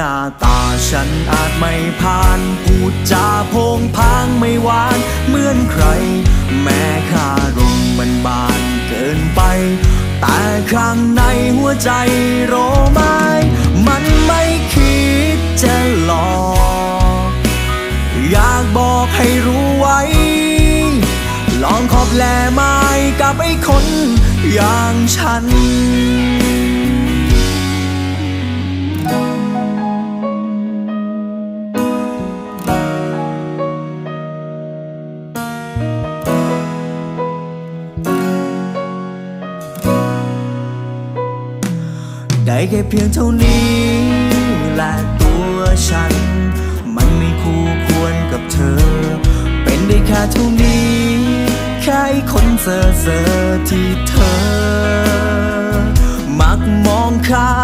หน้าตาฉันอาจไม่ผ่านพูดจาโพงพางไม่หวาน เหมือนใคร แม้คารมมันบานเกินไป แต่ข้างในหัวใจโรไม้มันไม่คิดจะหลอกอยากบอกให้รู้ไว้ ลองขอบแลไม้กับไอ้คนอย่างฉัน ได้แค่เพียงเท่านี้และตัวฉัน มันไม่คู่ควรกับเธอ เป็นได้แค่เท่านี้แค่คนเซอเซอที่เธอ มักมองข้า